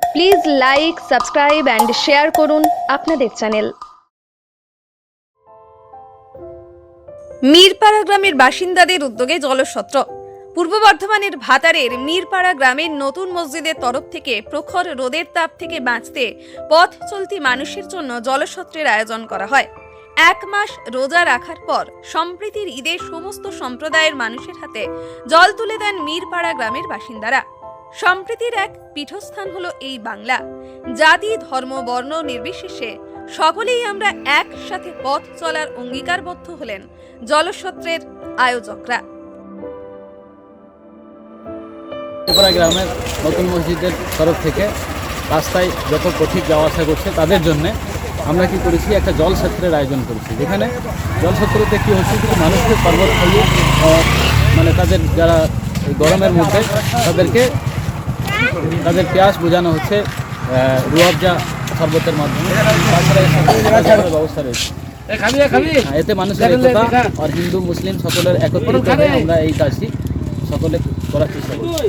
Please like subscribe and share করুন আপনাদের channel Mirpara গ্রামের বাসিন্দাদের উদ্যোগে জলসত্র। পূর্ব বর্ধমানের ভাতারের মিরপাড়া গ্রামের নতুন মসজিদের তরফ থেকে প্রখর রোদের তাপ থেকে বাঁচতে পথ চলতি মানুষের জন্য জলসত্রের আয়োজন করা হয়। এক মাস রোজা রাখার পর সম্প্রীতির ঈদে সমস্ত সম্প্রদায়ের মানুষের হাতে জল তুলে দেন মিরপাড়া গ্রামের বাসিন্দারা। সম্প্রীতির এক পীঠস্থান হলো এই বাংলা। জাতি, ধর্ম, বর্ণ নির্বিশেষে সকলেই আমরা একসাথে পথ চলার অঙ্গীকারবদ্ধ হলেন জলসত্রের আয়োজকরা। গ্রামের নতুন মসজিদের তরফ থেকে রাস্তায় যত পথিক যাওয়া আসা করছে তাদের জন্য আমরা কি করেছি, একটা জলসত্রের আয়োজন করেছি। যেখানে জলসত্রতে কী হচ্ছে, কিছু মানুষকে পর্বত মানে তাদের যারা গরমের মধ্যে তাদেরকে তাদের পেঁয়াজ বোঝানো হচ্ছে আহ, রুয়াবজা শরবতের মাধ্যমে। তাছাড়া ব্যবস্থা রয়েছে। হ্যাঁ, এতে মানুষের একতা আর হিন্দু মুসলিম সকলের একত্রিত হয়ে আমরা এই কাজটি সকলে করার চেষ্টা করছি।